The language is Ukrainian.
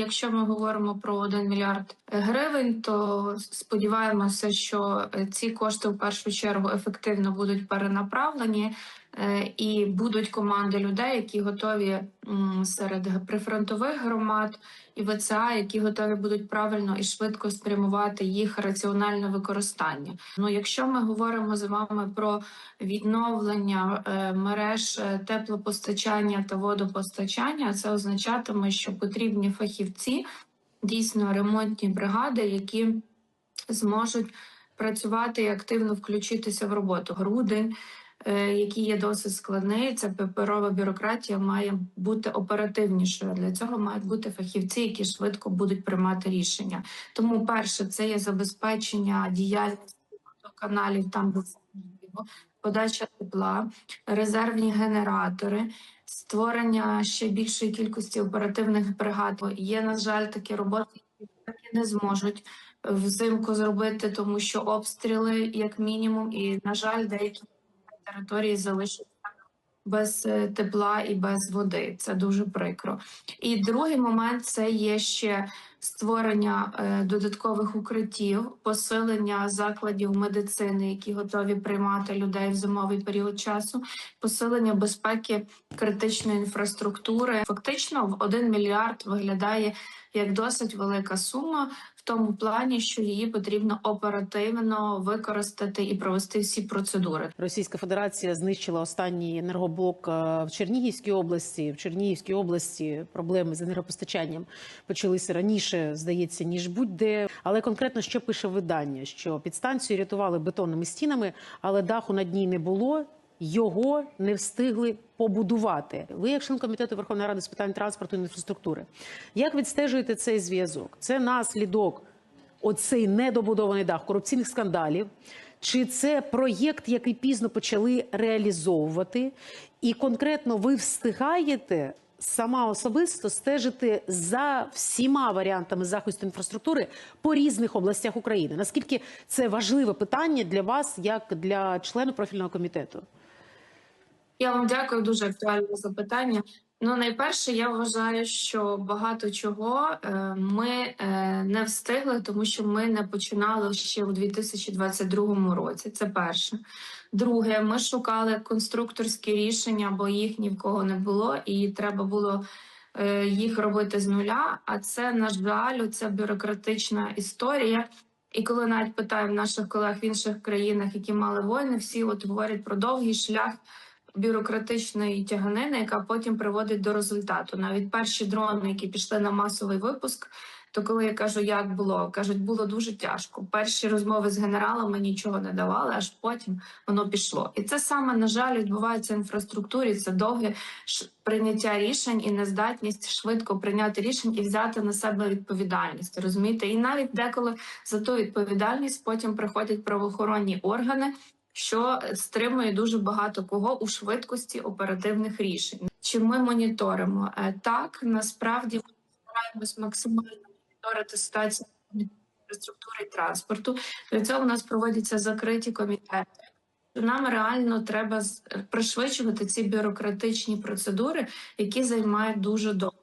Якщо ми говоримо про 1 мільярд гривень, то сподіваємося, що е, ці кошти в першу чергу ефективно будуть перенаправлені. Е, І будуть команди людей, які готові серед прифронтових громад і ВЦА, які готові будуть правильно і швидко спрямувати їх раціональне використання. Ну, якщо ми говоримо з вами про відновлення е, мереж е, теплопостачання та водопостачання, це означатиме, що потрібні фахівці, дійсно ремонтні бригади, які зможуть працювати і активно включитися в роботу. Грудень, який є досить складний, це паперова бюрократія має бути оперативнішою. Для цього мають бути фахівці, які швидко будуть приймати рішення. Тому, перше, це є забезпечення діяльності каналів там, де подача тепла, резервні генератори. Створення ще більшої кількості оперативних бригад є, на жаль, такі роботи, які не зможуть взимку зробити, тому що обстріли, як мінімум, і на жаль, деякі території залишаться без е, тепла і без води. Це дуже прикро. І другий момент це є ще створення е, додаткових укриттів, посилення закладів медицини, які готові приймати людей в зимовий період часу, посилення безпеки критичної інфраструктури. Фактично, в 1 мільярд виглядає як досить велика сума в тому плані, що її потрібно оперативно використати і провести всі процедури. Російська Федерація знищила останній енергоблок е, в Чернігівській області. В Чернігівській області проблеми з енергопостачанням почалися раніше, здається, ніж будь-де. Але конкретно що пише видання: що підстанцію рятували бетонними стінами, але даху над ній не було. Його не встигли побудувати. Ви, як член комітету Верховної Ради з питань транспорту і інфраструктури, як відстежуєте цей зв'язок? Це наслідок оцей недобудований дах корупційних скандалів. Чи це проєкт, який пізно почали реалізовувати, і конкретно ви встигаєте сама особисто стежити за всіма варіантами захисту інфраструктури по різних областях України? Наскільки це важливе питання для вас, як для члена профільного комітету? Я вам дякую, дуже актуальне запитання. Ну, найперше, я вважаю, що багато чого е, ми е, не встигли, тому що ми не починали ще у 2022 році. Це перше. Друге, ми шукали конструкторські рішення, бо їх ні в кого не було, і треба було е, їх робити з нуля. А це, на жаль, це бюрократична історія. І коли навіть питаємо наших колег в інших країнах, які мали воїни, всі от говорять про довгий шлях бюрократичної тяганини, яка потім приводить до результату. Навіть перші дрони, які пішли на масовий випуск, то коли я кажу, як було, кажуть, було дуже тяжко. Перші розмови з генералами нічого не давали, аж потім воно пішло. І це саме на жаль відбувається в інфраструктурі. Це довге прийняття рішень і нездатність швидко прийняти рішень і взяти на себе відповідальність. Розумієте, і навіть деколи за ту відповідальність потім приходять правоохоронні органи що стримує дуже багато кого у швидкості оперативних рішень. Чи ми моніторимо? Е, Так, насправді ми стараємось максимально моніторити ситуацію інфраструктури і транспорту. Для цього у нас проводяться закриті комітети. Нам реально треба з- пришвидшувати ці бюрократичні процедури, які займають дуже довго.